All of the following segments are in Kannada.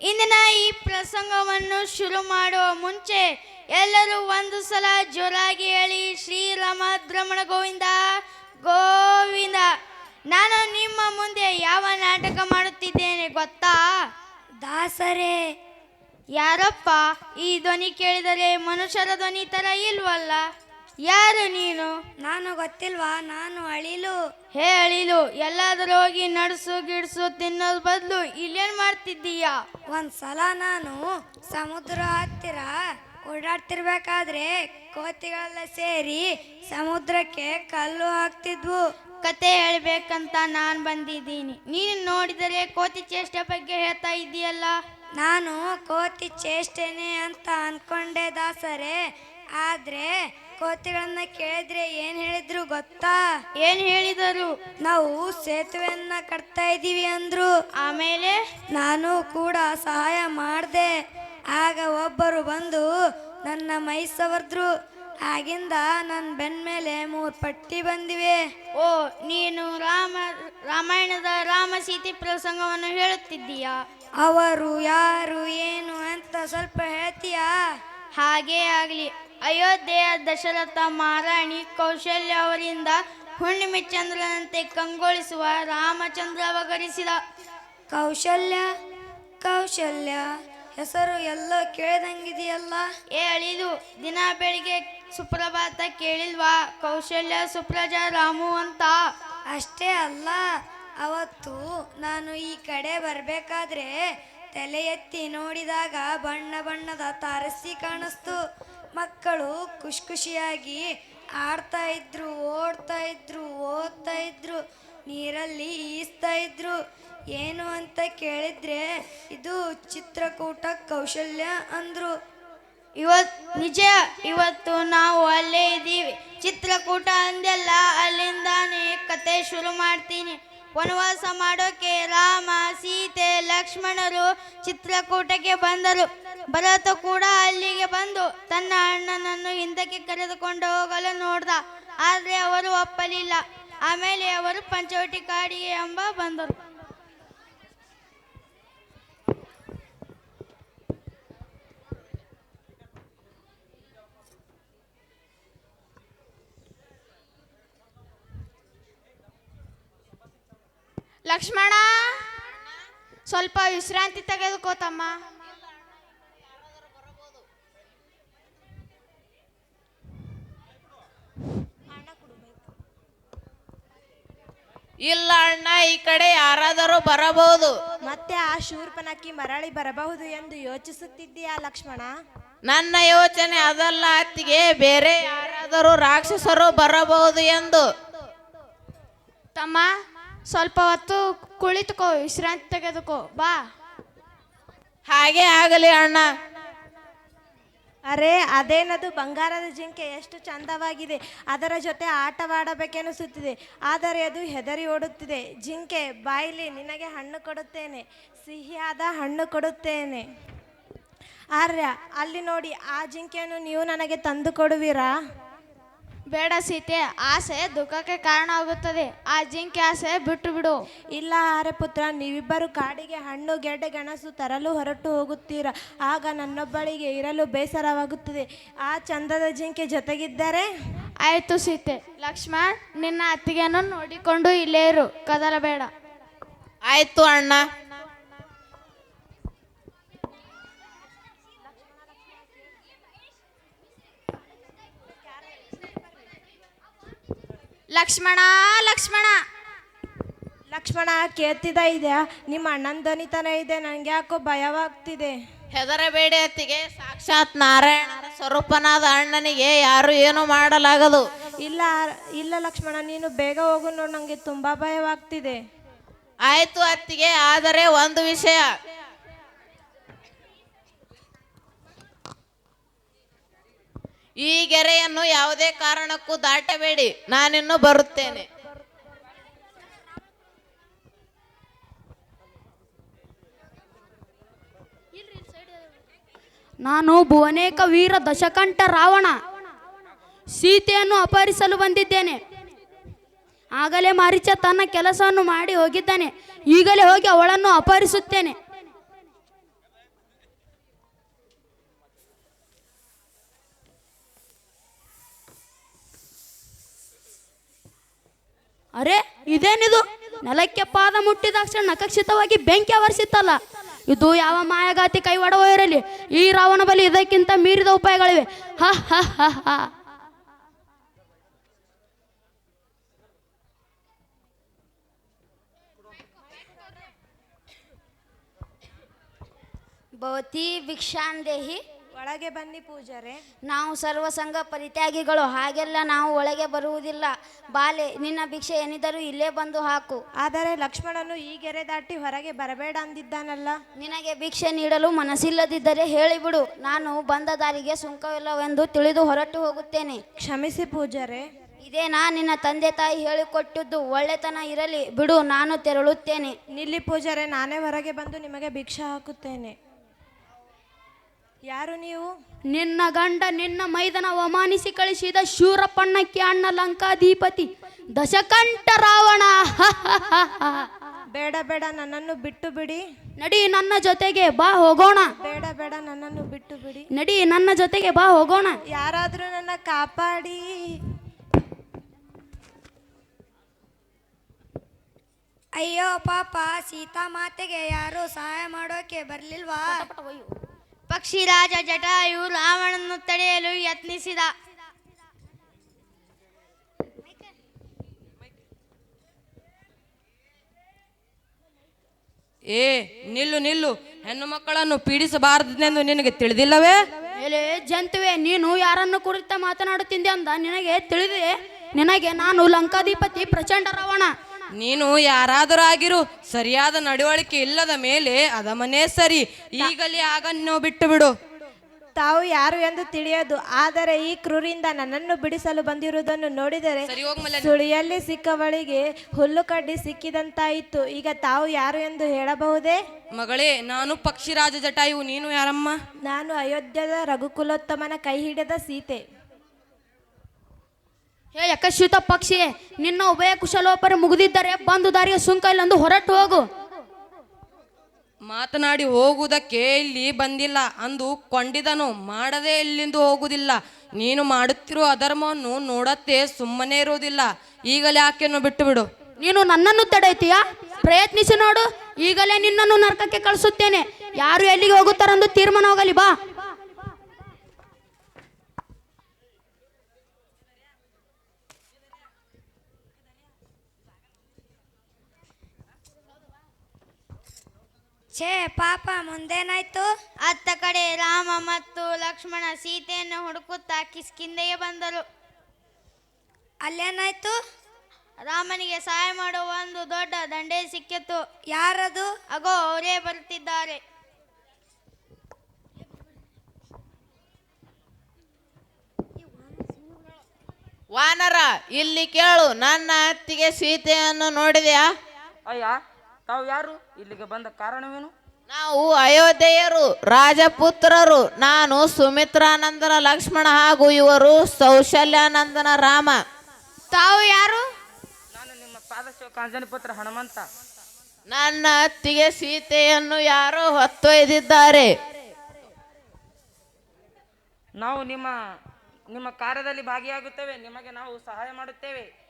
ಇಂದಿನ ಈ ಪ್ರಸಂಗವನ್ನು ಶುರು ಮಾಡುವ ಮುಂಚೆ ಎಲ್ಲರೂ ಒಂದು ಸಲ ಜೋರಾಗಿ ಹೇಳಿ ಶ್ರೀರಾಮ ದ್ರಮಣ ಗೋವಿಂದ ಗೋವಿಂದ ನಾನು ನಿಮ್ಮ ಮುಂದೆ ಯಾವ ನಾಟಕ ಮಾಡುತ್ತಿದ್ದೇನೆ ಗೊತ್ತಾ? ದಾಸರೇ. ಯಾರಪ್ಪ ಈ ಧ್ವನಿ ಕೇಳಿದರೆ ಮನುಷ್ಯರ ಧ್ವನಿ ತರ ಇಲ್ವಲ್ಲ? ಯಾರು ನೀನು? ನಾನು ಗೊತ್ತಿಲ್ವಾ? ನಾನು ಅಳಿಲು. ಹೇ ಅಳಿಲು ಎಲ್ಲಾದರೂ ಹೋಗಿ ನಡ್ಸು ಗಿಡ್ಸು ತಿನ್ನೋದ್ ಬದಲು ಇಲ್ಲೇನ್ ಮಾಡ್ತಿದ್ದೀಯಾ? ಒಂದ್ಸಲ ನಾನು ಸಮುದ್ರ ಹತ್ತಿರ ಓಡಾಡ್ತಿರ್ಬೇಕಾದ್ರೆ ಕೋತಿಗಳೆಲ್ಲ ಸೇರಿ ಸಮುದ್ರಕ್ಕೆ ಕಲ್ಲು ಹಾಕ್ತಿದ್ವು. ಕತೆ ಹೇಳ್ಬೇಕಂತ ನಾನು ಬಂದಿದ್ದೀನಿ. ನೀನು ನೋಡಿದರೆ ಕೋತಿ ಚೇಷ್ಟೆ ಬಗ್ಗೆ ಹೇಳ್ತಾ ಇದೀಯಲ್ಲ ನಾನು ಕೋತಿ ಚೇಷ್ಟೆನೆ ಅಂತ ಅನ್ಕೊಂಡೆ ದಾಸರೇ. ಆದ್ರೆ ಕೋತಿಗಳನ್ನ ಕೇಳಿದ್ರೆ ಏನ್ ಹೇಳಿದ್ರು ಗೊತ್ತಾ? ಏನ್ ಹೇಳಿದರು? ನಾವು ಸೇತುವೆಯನ್ನ ಕಟ್ತಾ ಇದೀವಿ ಅಂದ್ರು. ಆಮೇಲೆ? ನಾನು ಕೂಡ ಸಹಾಯ ಮಾಡ್ದೆ. ಆಗ ಒಬ್ಬರು ಬಂದು ನನ್ನ ಮೈ ಸವರ್ದ್ರು ಆಗಿಂದ ನನ್ನ ಬೆನ್ ಮೇಲೆ ಮೂರು ಪಟ್ಟಿ ಬಂದಿವೆ. ಓ ನೀನು ರಾಮ ರಾಮಾಯಣದ ರಾಮ ಸೀತೆ ಪ್ರಸಂಗವನ್ನು ಹೇಳುತ್ತಿದ್ದೀಯಾ? ಅವರು ಯಾರು ಏನು ಅಂತ ಸ್ವಲ್ಪ ಹೇಳ್ತೀಯಾ? ಹಾಗೇ ಆಗಲಿ. ಅಯೋಧ್ಯೆಯ ದಶರಥ ಮಹಾರಾಣಿ ಕೌಶಲ್ಯ ಅವರಿಂದ ಹುಣ್ಣಿಮೆ ಚಂದ್ರನಂತೆ ಕಂಗೊಳಿಸುವ ರಾಮಚಂದ್ರ ಅವಗರಿಸಿದ. ಕೌಶಲ್ಯ ಕೌಶಲ್ಯ ಹೆಸರು ಎಲ್ಲ ಕೇಳ್ದಂಗಿದೆಯಲ್ಲ? ಏ ಅಳಿದು ದಿನ ಬೆಳಿಗ್ಗೆ ಸುಪ್ರಭಾತ ಕೇಳಿಲ್ವಾ? ಕೌಶಲ್ಯ ಸುಪ್ರಜ ರಾಮು ಅಂತ. ಅಷ್ಟೇ ಅಲ್ಲ ಅವತ್ತು ನಾನು ಈ ಕಡೆ ಬರಬೇಕಾದ್ರೆ ತಲೆ ಎತ್ತಿ ನೋಡಿದಾಗ ಬಣ್ಣ ಬಣ್ಣದ ತಾರಸಿ ಕಾಣಿಸ್ತು. ಮಕ್ಕಳು ಖುಷಿ ಖುಷಿಯಾಗಿ ಆಡ್ತಾ ಇದ್ರು, ಓಡ್ತಾ ಇದ್ರು, ಓದ್ತಾ ಇದ್ರು, ನೀರಲ್ಲಿ ಈಸ್ತಾ ಇದ್ರು. ಏನು ಅಂತ ಕೇಳಿದ್ರೆ, ಇದು ಚಿತ್ರಕೂಟ ಕೌಶಲ್ಯ ಅಂದ್ರು. ಇವತ್, ನಿಜ, ಇವತ್ತು ನಾವು ಅಲ್ಲೇ ಇದ್ದೀವಿ. ಚಿತ್ರಕೂಟ ಅಂದೆಲ್ಲ ಅಲ್ಲಿಂದಾನೇ ಕತೆ ಶುರು ಮಾಡ್ತೀನಿ. ವನವಾಸ ಮಾಡೋಕೆ ರಾಮ, ಸೀತೆ ಲಕ್ಷ್ಮಣರು ಚಿತ್ರಕೂಟಕ್ಕೆ ಬಂದರು. ಭರತ ಕೂಡ ಅಲ್ಲಿಗೆ ಬಂದು ತನ್ನ ಅಣ್ಣನನ್ನು ಹಿಂದಕ್ಕೆ ಕರೆದುಕೊಂಡು ಹೋಗಲು ನೋಡ್ದ. ಆದರೆ ಅವರು ಒಪ್ಪಲಿಲ್ಲ. ಆಮೇಲೆ ಅವರು ಪಂಚವಟಿ ಕಾಡಿಗೆ ಎಂಬ ಬಂದರು. ಲಕ್ಷ್ಮಣ! ಸ್ವಲ್ಪ ವಿಶ್ರಾಂತಿ ತೆಗೆದುಕೋತಮ್ಮ. ಇಲ್ಲ ಅಣ್ಣ ಈ ಕಡೆ ಯಾರಾದರೂ ಬರಬಹುದು. ಮತ್ತೆ ಆ ಶೂರ್ಪನಕ್ಕಿ ಮರಳಿ ಬರಬಹುದು ಎಂದು ಯೋಚಿಸುತ್ತಿದ್ದೀಯಾ ಲಕ್ಷ್ಮಣ? ನನ್ನ ಯೋಚನೆ ಅದಲ್ಲ ಅತ್ತಿಗೆ ಬೇರೆ ಯಾರಾದರೂ ರಾಕ್ಷಸರು ಬರಬಹುದು ಎಂದು. ತಮ್ಮ ಸ್ವಲ್ಪ ಹೊತ್ತು ಕುಳಿತುಕೋ ವಿಶ್ರಾಂತಿ ತೆಗೆದುಕೋ ಬಾ. ಹಾಗೆ ಆಗಲಿ ಅಣ್ಣ. ಅರೆ ಅದೇನದು? ಬಂಗಾರದ ಜಿಂಕೆ ಎಷ್ಟು ಚಂದವಾಗಿದೆ. ಅದರ ಜೊತೆ ಆಟವಾಡಬೇಕೆನಿಸುತ್ತಿದೆ. ಆದರೆ ಅದು ಹೆದರಿ ಓಡುತ್ತಿದೆ. ಜಿಂಕೆ ಬಾಯಿಲಿ ನಿನಗೆ ಹಣ್ಣು ಕೊಡುತ್ತೇನೆ. ಸಿಹಿಯಾದ ಹಣ್ಣು ಕೊಡುತ್ತೇನೆ. ಆರ್ಯ ಅಲ್ಲಿ ನೋಡಿ ಆ ಜಿಂಕೆಯನ್ನು ನೀವು ನನಗೆ ತಂದು ಕೊಡುವಿರಾ? ಬೇಡ ಸೀತೆ ಆಸೆ ದುಃಖಕ್ಕೆ ಕಾರಣ ಆಗುತ್ತದೆ ಆ ಜಿಂಕೆ ಆಸೆ ಬಿಟ್ಟು ಬಿಡು. ಇಲ್ಲ ಆರೆ ಪುತ್ರ ನೀವಿಬ್ಬರು ಕಾಡಿಗೆ ಹಣ್ಣು ಗೆಡ್ಡೆ ಗೆಣಸು ತರಲು ಹೊರಟು ಹೋಗುತ್ತೀರಾ. ಆಗ ನನ್ನೊಬ್ಬಳಿಗೆ ಇರಲು ಬೇಸರವಾಗುತ್ತದೆ. ಆ ಚಂದದ ಜಿಂಕೆ ಜೊತೆಗಿದ್ದರೆ? ಆಯಿತು ಸೀತೆ ಲಕ್ಷ್ಮಣ್ ನಿನ್ನ ಅತ್ತಿಗೆಯನ್ನು ನೋಡಿಕೊಂಡು ಇಲ್ಲೇ ಇರು. ಕದಲಬೇಡ. ಆಯಿತು ಅಣ್ಣ. ಲಕ್ಷ್ಮಣ ಲಕ್ಷ್ಮಣ. ಲಕ್ಷ್ಮಣ ಕೇಳ್ತಿದ ಇದೆಯಾ? ನಿಮ್ಮ ಅಣ್ಣನ ದನಿತನ ಇದೆ ನನಗೆ ಯಾಕೋ ಭಯವಾಗ್ತಿದೆ. ಹೆದರಬೇಡಿ ಅತ್ತಿಗೆ. ಸಾಕ್ಷಾತ್ ನಾರಾಯಣ ಸ್ವರೂಪನಾದ ಅಣ್ಣನಿಗೆ ಯಾರು ಏನು ಮಾಡಲಾಗದು. ಇಲ್ಲ ಇಲ್ಲ ಲಕ್ಷ್ಮಣ ನೀನು ಬೇಗ ಹೋಗು ನೋಡು ನನಗೆ ತುಂಬಾ ಭಯವಾಗ್ತಿದೆ. ಆಯ್ತು ಅತ್ತಿಗೆ ಆದರೆ ಒಂದು ವಿಷಯ. ಈ ಗೆರೆಯನ್ನು ಯಾವುದೇ ಕಾರಣಕ್ಕೂ ದಾಟಬೇಡಿ. ನಾನಿನ್ನು ಬರುತ್ತೇನೆ. ನಾನು ಭುವನೇಕ ವೀರ ದಶಕಂಠ ರಾವಣ. ಸೀತೆಯನ್ನು ಅಪಹರಿಸಲು ಬಂದಿದ್ದೇನೆ. ಆಗಲೇ ಮಾರಿಚ ತನ್ನ ಕೆಲಸವನ್ನು ಮಾಡಿ ಹೋಗಿದ್ದಾನೆ. ಈಗಲೇ ಹೋಗಿ ಅವಳನ್ನು ಅಪಹರಿಸುತ್ತೇನೆ. ಅರೆ ಇದೇನಿದು? ನೆಲಕ್ಕೆ ಪಾದ ಮುಟ್ಟಿದ ಮುಟ್ಟಿದಾಕ್ಷಣ ನಕಕ್ಷಿತವಾಗಿ ಬೆಂಕಿ ಆವರಿಸಿತ್ತಲ್ಲ? ಇದು ಯಾವ ಮಾಯಗಾತಿ ಕೈವಾಡವೋ ಇರಲಿ ಈ ರಾವಣ ಬಲಿ ಇದಕ್ಕಿಂತ ಮೀರಿದ ಉಪಾಯಗಳಿವೆ. ಹ ಹ ಹ ಹ. ಭವತಿ ಭಿಕ್ಷಾಂದೇಹಿ ಒಳಗೆ ಬನ್ನಿ ಪೂಜಾರೆ. ನಾವು ಸರ್ವಸಂಗ ಪರಿತ್ಯಾಗಿಗಳು ಹಾಗೆಲ್ಲ ನಾವು ಒಳಗೆ ಬರುವುದಿಲ್ಲ. ಬಾಲೆ ನಿನ್ನ ಭಿಕ್ಷೆ ಏನಿದ್ದರೂ ಇಲ್ಲೇ ಬಂದು ಹಾಕು. ಆದರೆ ಲಕ್ಷ್ಮಣನು ಈ ಗೆರೆ ದಾಟಿ ಹೊರಗೆ ಬರಬೇಡ ಅಂದಿದ್ದಾನಲ್ಲ? ನಿನಗೆ ಭಿಕ್ಷೆ ನೀಡಲು ಮನಸ್ಸಿಲ್ಲದಿದ್ದರೆ ಹೇಳಿಬಿಡು. ನಾನು ಬಂದ ದಾರಿಗೆ ಸುಂಕವಿಲ್ಲವೆಂದು ತಿಳಿದು ಹೊರಟು ಹೋಗುತ್ತೇನೆ. ಕ್ಷಮಿಸಿ ಪೂಜಾರೆ. ಇದೇನಾ ನಿನ್ನ ತಂದೆ ತಾಯಿ ಹೇಳಿಕೊಟ್ಟಿದ್ದು? ಒಳ್ಳೆತನ ಇರಲಿ. ಬಿಡು ನಾನು ತೆರಳುತ್ತೇನೆ. ನಿಲ್ಲಿ ಪೂಜಾರೆ ನಾನೇ ಹೊರಗೆ ಬಂದು ನಿಮಗೆ ಭಿಕ್ಷೆ ಹಾಕುತ್ತೇನೆ. ಯಾರು ನೀವು? ನಿನ್ನ ಗಂಡ ನಿನ್ನ ಮೈದನ ಅವಮಾನಿಸಿ ಕಳಿಸಿದ ಶೂರಪಣ್ಣಕ್ಕೆ ಅಣ್ಣ ಲಂಕಾಧಿಪತಿ ದಶಕಂಠ ರಾವಣ. ಬೇಡ ಬೇಡ ನನ್ನನ್ನು ಬಿಟ್ಟು ಬಿಡಿ. ನಡಿ ನನ್ನ ಜೊತೆಗೆ ಬಾ ಹೋಗೋಣ. ಬೇಡ ಬೇಡ ನನ್ನನ್ನು ಬಿಟ್ಟು ಬಿಡಿ. ನಡಿ ನನ್ನ ಜೊತೆಗೆ ಬಾ ಹೋಗೋಣ. ಯಾರಾದರೂ ನನ್ನ ಕಾಪಾಡಿ. ಅಯ್ಯೋ ಪಾಪ ಸೀತಾ ಮಾತೆಗೆ ಯಾರು ಸಹಾಯ ಮಾಡೋಕೆ ಬರ್ಲಿಲ್ವಾ? ಪಕ್ಷಿರಾಜ ಜಟಾಯು ರಾವಣನನ್ನು ತಡೆಯಲು ಯತ್ನಿಸಿದ. ಏ ನಿಲ್ಲು ನಿಲ್ಲು. ಹೆಣ್ಣು ಮಕ್ಕಳನ್ನು ಪೀಡಿಸಬಾರದೆಂದು ನಿನಗೆ ತಿಳಿದಿಲ್ಲವೇ? ಎಲೆ ಜಂತುವೆ ನೀನು ಯಾರನ್ನು ಕುರಿತ ಮಾತನಾಡುತ್ತಿದ್ದೆ ಅಂದ ನಿನಗೆ ತಿಳಿದಿದೆ? ನಿನಗೆ ನಾನು ಲಂಕಾಧಿಪತಿ ಪ್ರಚಂಡ ರಾವಣ. ನೀನು ಯಾರಾದರೂ ಆಗಿರು ಸರಿಯಾದ ನಡವಳಿಕೆ ಇಲ್ಲದ ಮೇಲೆ ಅದಮನೇ ಸರಿ. ಈಗಲೇ ಆಗನ್ನು ಬಿಟ್ಟು ಬಿಡು ತಾವು ಯಾರು ಎಂದು ತಿಳಿಯದು ಆದರೆ ಈ ಕ್ರೂರಿಂದ ನನ್ನನ್ನು ಬಿಡಿಸಲು ಬಂದಿರುವುದನ್ನು ನೋಡಿದರೆ ಸುಳಿಯಲ್ಲಿ ಸಿಕ್ಕವಳಿಗೆ ಹುಲ್ಲು ಕಡ್ಡಿ ಸಿಕ್ಕಿದಂತಾಯಿತು. ಈಗ ತಾವು ಯಾರು ಎಂದು ಹೇಳಬಹುದೇ? ಮಗಳೇ ನಾನು ಪಕ್ಷಿರಾಜ ಜಟಾಯು ನೀನು ಯಾರಮ್ಮ? ನಾನು ಅಯೋಧ್ಯದ ರಘುಕುಲೋತ್ತಮನ ಕೈ ಹಿಡಿದ ಸೀತೆ. ಹೇ ಯಕಶ್ಯುತ ಪಕ್ಷಿ ನಿನ್ನ ಉಭಯ ಕುಶಲೋಪರಿ ಮುಗಿದಿದ್ದರೆ ಬಂದು ದಾರಿಯ ಸುಂಕ ಇಲ್ಲಂದು ಹೊರಟು ಹೋಗು. ಮಾತನಾಡಿ ಹೋಗುವುದಕ್ಕೆ ಇಲ್ಲಿ ಬಂದಿಲ್ಲ ಅಂದು ಕೊಂಡಿದನು ಮಾಡದೆ ಇಲ್ಲಿಂದು ಹೋಗುವುದಿಲ್ಲ. ನೀನು ಮಾಡುತ್ತಿರುವ ಅಧರ್ಮವನ್ನು ನೋಡತ್ತೆ ಸುಮ್ಮನೆ ಇರುವುದಿಲ್ಲ. ಈಗಲೇ ಆಕೆಯನ್ನು ಬಿಟ್ಟು ಬಿಡು ನೀನು ನನ್ನನ್ನು ತಡೆಯುತ್ತೀಯಾ? ಪ್ರಯತ್ನಿಸಿ ನೋಡು ಈಗಲೇ ನಿನ್ನನ್ನು ನರಕಕ್ಕೆ ಕಳಿಸುತ್ತೇನೆ. ಯಾರು ಎಲ್ಲಿಗೆ ಹೋಗುತ್ತಾರೆಂದು ತೀರ್ಮಾನ ಹೋಗಲಿ ಬಾ. ಛೇ ಪಾಪ ಮುಂದೇನಾಯ್ತು? ಅತ್ತ ಕಡೆ ರಾಮ ಮತ್ತು ಲಕ್ಷ್ಮಣ ಸೀತೆಯನ್ನು ಹುಡುಕುತ್ತಾ ಕಿಸ್ಕಿಂದೆಗೆ ಬಂದರು. ಅಲ್ಲೇನಾಯ್ತು? ರಾಮನಿಗೆ ಸಹಾಯ ಮಾಡುವ ಒಂದು ದೊಡ್ಡ ದಂಡೆ ಸಿಕ್ಕಿತ್ತು ಯಾರದು? ಅಗೋ ಅವರೇ ಬರುತ್ತಿದ್ದಾರೆ. ವಾನರ ಇಲ್ಲಿ ಕೇಳು ನನ್ನ ಅತ್ತಿಗೆ ಸೀತೆಯನ್ನು ನೋಡಿದೆಯಾ? ಅಯ್ಯ ತಾವು ಯಾರು? ಇಲ್ಲಿಗೆ ಬಂದ ಕಾರಣವೇನು? ನಾವು ಅಯೋಧ್ಯೆಯರು ರಾಜಪುತ್ರರು ನಾನು ಸುಮಿತ್ರಾನಂದನ ಲಕ್ಷ್ಮಣ ಹಾಗೂ ಇವರು ಸೌಶಲ್ಯಾನಂದನ ರಾಮ. ತಾವು ಯಾರು? ನಾನು ನಿಮ್ಮ ಪಾದಶಿವ ಕಾಂಜನಿ ಪುತ್ರ ಹನುಮಂತ. ನನ್ನ ಅತ್ತಿಗೆ ಸೀತೆಯನ್ನು ಯಾರೋ ಹೊತ್ತೊಯ್ದಿದ್ದಾರೆ. ನಾವು ನಿಮ್ಮ ನಿಮ್ಮ ಕಾರ್ಯದಲ್ಲಿ ಭಾಗಿಯಾಗುತ್ತೇವೆ. ನಿಮಗೆ ನಾವು ಸಹಾಯ ಮಾಡುತ್ತೇವೆ.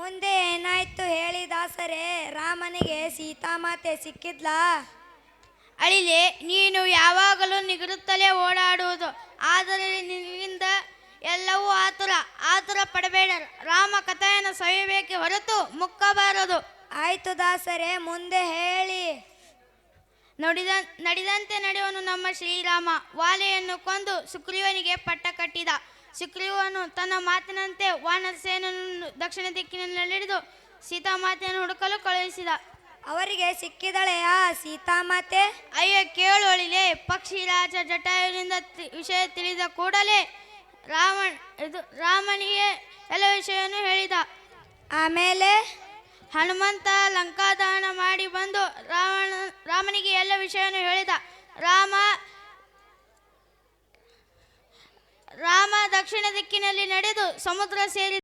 ಮುಂದೆ ಏನಾಯ್ತು ಹೇಳಿ ದಾಸರೇ? ರಾಮನಿಗೆ ಸೀತಾಮಾತೆ ಸಿಕ್ಕಿದ್ಲಾ? ಅಳಿಲೆ ನೀನು ಯಾವಾಗಲೂ ನಿಗರುತ್ತಲೇ ಓಡಾಡುವುದು ಆದರೆ ನಿನ್ನಿಂದ ಎಲ್ಲವೂ ಆತುರ ಆತುರ ಪಡಬೇಡ ರಾಮ ಕಥೆಯನ್ನು ಸವಿಬೇಕೆ ಹೊರತು ಮುಕ್ಕಬಾರದು. ಆಯ್ತು ದಾಸರೇ ಮುಂದೆ ಹೇಳಿ. ನುಡಿದ ನಡೆದಂತೆ ನಡೆಯುವನು ನಮ್ಮ ಶ್ರೀರಾಮ. ವಾಲೆಯನ್ನು ಕೊಂದು ಸುಗ್ರೀವನಿಗೆ ಪಟ್ಟ ಕಟ್ಟಿದ. ಸುಗ್ರೀವನು ತನ್ನ ಮಾತಿನಂತೆ ವಾನರಸೇನನ್ನು ದಕ್ಷಿಣ ದಿಕ್ಕಿನಲ್ಲಿ ಹಿಡಿದು ಸೀತಾಮಾತೆಯನ್ನು ಹುಡುಕಲು ಕಳುಹಿಸಿದ. ಅವರಿಗೆ ಸಿಕ್ಕಿದಳೆಯಾ ಸೀತಾಮಾತೆ? ಅಯ್ಯ ಕೇಳುವಳಿಲೆ ಪಕ್ಷಿರಾಜ ಜಟಾಯುವಿನಿಂದ ವಿಷಯ ತಿಳಿದ ಕೂಡಲೇ ರಾವಣ ಇದು ರಾಮನಿಗೆ ಎಲ್ಲ ವಿಷಯವನ್ನು ಹೇಳಿದ. ಆಮೇಲೆ? ಹನುಮಂತ ಲಂಕಾದಹನ ಮಾಡಿ ಬಂದು ರಾವಣ ರಾಮನಿಗೆ ಎಲ್ಲ ವಿಷಯವನ್ನು ಹೇಳಿದ. ರಾಮ ರಾಮ ದಕ್ಷಿಣ ದಿಕ್ಕಿನಲ್ಲಿ ನಡೆದು ಸಮುದ್ರ ಸೇರಿ